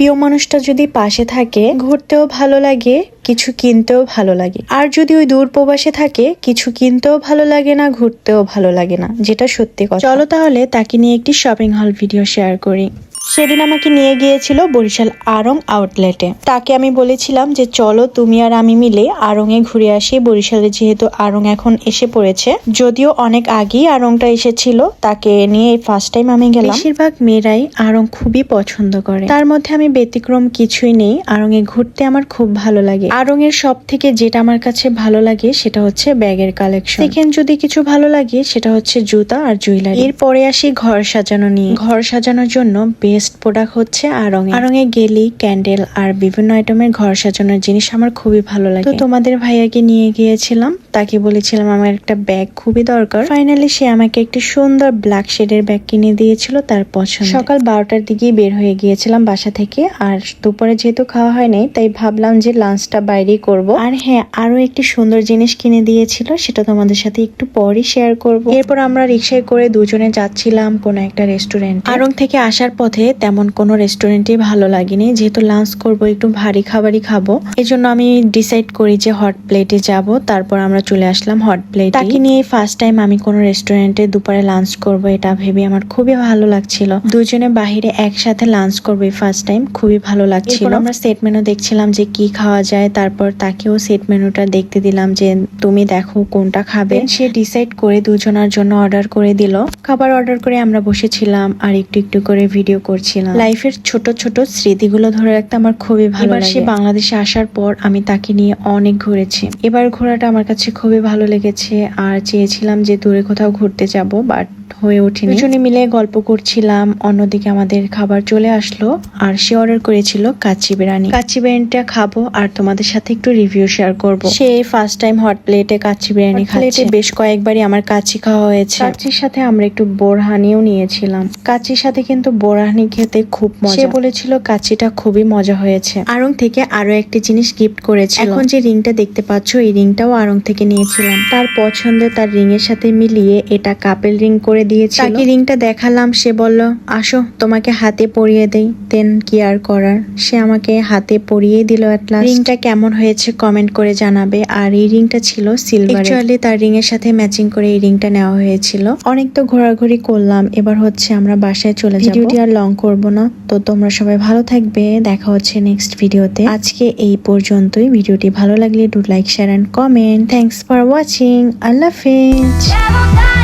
প্রিয় মানুষটা যদি পাশে থাকে, ঘুরতেও ভালো লাগে, কিছু কিনতেও ভালো লাগে। আর যদি ওই দূর প্রবাসে থাকে, কিছু কিনতেও ভালো লাগে না, ঘুরতেও ভালো লাগে না, যেটা সত্যি কথা। চলো তাহলে তাকে নিয়ে একটি শপিং হল ভিডিও শেয়ার করি। সেদিন আমাকে নিয়ে গিয়েছিল বরিশাল আড়ং আউটলেটে। তাকে আমি বলেছিলাম যে, চলো তুমি আর আমি মিলে এ ঘুরে আসি। বরিশালে যেহেতু আড়ং এখন এসে পড়েছে, যদিও অনেক আগেই আড়ংটা এসেছিল, তাকে নিয়ে ফার্স্ট টাইম আমি গেলাম। বেশিরভাগ মেয়েরাই আড়ং খুবই পছন্দ করে। তার মধ্যে আমি ব্যতিক্রম কিছুই নেই। এ ঘুরতে আমার খুব ভালো লাগে। আড়ং এর সব থেকে যেটা আমার কাছে ভালো লাগে, সেটা হচ্ছে ব্যাগের কালেকশন সেকেন্ড যদি কিছু ভালো লাগে, সেটা হচ্ছে জুতা আর জুয়েলারি। এরপরে আসি ঘর সাজানো নিয়ে। ঘর সাজানোর জন্য বেস্ট প্রোডাক্ট হচ্ছে আড়ং এ গেলি ক্যান্ডেল আর বিভিন্ন আইটেমের ঘর সাজানোর জিনিস আমার খুবই ভালো লাগে। তো তোমাদের ভাইয়াকে নিয়ে গিয়েছিলাম তাকে বলেছিলাম আমার একটা ব্যাগ খুবই দরকার। ফাইনালি সে আমাকে একটি সুন্দর ব্ল্যাক শেডের ব্যাগ কিনে দিয়েছিল তার পছন্দ। সকাল বারোটার দিকেই বের হয়ে গিয়েছিলাম বাসা থেকে আর দুপুরে যেহেতু খাওয়া হয়নি তাই ভাবলাম যে লাঞ্চটা বাইরেই করব। আর হ্যাঁ আরও একটি সুন্দর জিনিস কিনে দিয়েছিল সেটা তোমাদের সাথে একটু পরই শেয়ার করব। এরপর আমরা রিক্সায় করে দুজনে যাচ্ছিলাম কোনো একটা রেস্টুরেন্ট আরং থেকে আসার পথে তেমন কোনো রেস্টুরেন্টই ভালো লাগেনি। যেহেতু লাঞ্চ করব একটু ভারী খাবারই খাব। এজন্য আমি ডিসাইড করি যে হট প্লেটে যাব। তারপর আমরা চলে আসলাম হট প্লেট তাকে নিয়ে ফার্স্ট টাইম আমি কোনো রেস্টুরেন্টে দুপুরে লাঞ্চ করব এটা ভেবে আমার খুবই ভালো লাগছিল। দুজনে বাহিরে একসাথে লাঞ্চ করব ফার্স্ট টাইম খুবই ভালো লাগছিল। আমরা সেট মেনু দেখছিলাম যে কি খাওয়া যায় তারপর তাকেও সেট মেনুটা দেখতে দিলাম যে তুমি দেখো কোনটা খাবে। সে ডিসাইড করে দুজনার জন্য অর্ডার করে দিল। খাবার অর্ডার করে আমরা বসেছিলাম আর একটু একটু করে ভিডিও করছিলাম লাইফের ছোট ছোট স্মৃতিগুলো ধরে রাখতে আমার খুবই ভালো লাগে। সে বাংলাদেশে আসার পর আমি তাকে নিয়ে অনেক ঘুরেছি। এবার ঘোরাটা আমার কাছে খুবই ভালো লেগেছে। আর চেয়েছিলাম যে দূরে কোথাও ঘুরতে যাব বাট হয়ে ওঠেনি। দুজনে মিলে গল্প করছিলাম অন্যদিকে আমাদের খাবার চলে আসলো আর সে অর্ডার করেছিল কাচ্চি বিরিয়ানি। কাচ্চি বিরিয়ানিটা খাব আর তোমাদের সাথে একটু রিভিউ শেয়ার করব। সে ফার্স্ট টাইম হট প্লেটে কাচ্চি বিরিয়ানি খাচ্ছে। বেশ কয়েকবারই আমার কাচ্চি খাওয়া হয়েছে। কাচ্চির সাথে আমরা একটু বোরহানিও নিয়েছিলাম। কাচ্চির সাথে কিন্তু বোরহানি খেতে খুব মজা। সে বলেছিল কাচ্চিটা খুবই মজা হয়েছে। আরং থেকে আরও একটি জিনিস গিফট করেছে এখন যে রিংটা দেখতে পাচ্ছ এই রিংটাও আরং থেকে নিয়েছিলাম। তার পছন্দে তার রিং এর সাথে মিলিয়ে এটা কাপেল রিং করে দিয়েছিল। তাকে রিংটা দেখালাম সে বলল আসো তোমাকে হাতে পরিয়ে দেই দেন কি আর করার? সে আমাকে হাতে পরিয়ে দিল অ্যাটলাস রিংটা কেমন হয়েছে কমেন্ট করে জানাবে। আর এই রিংটা ছিল সিলভার অ্যাকচুয়ালি তার রিং এর সাথে ম্যাচিং করে এই রিংটা নেওয়া হয়েছিল। অনেক তো ঘোরাঘুরি করলাম এবার হচ্ছে আমরা বাসায় চলে যাব। ভিডিওটি আর লং করব না তো তোমরা সবাই ভালো থাকবে। দেখা হচ্ছে নেক্সট ভিডিওতে আজকে এই পর্যন্তই। ভিডিওটি ভালো লাগলে do like share and comment thanks for watching আল্লাহ হাফেজ.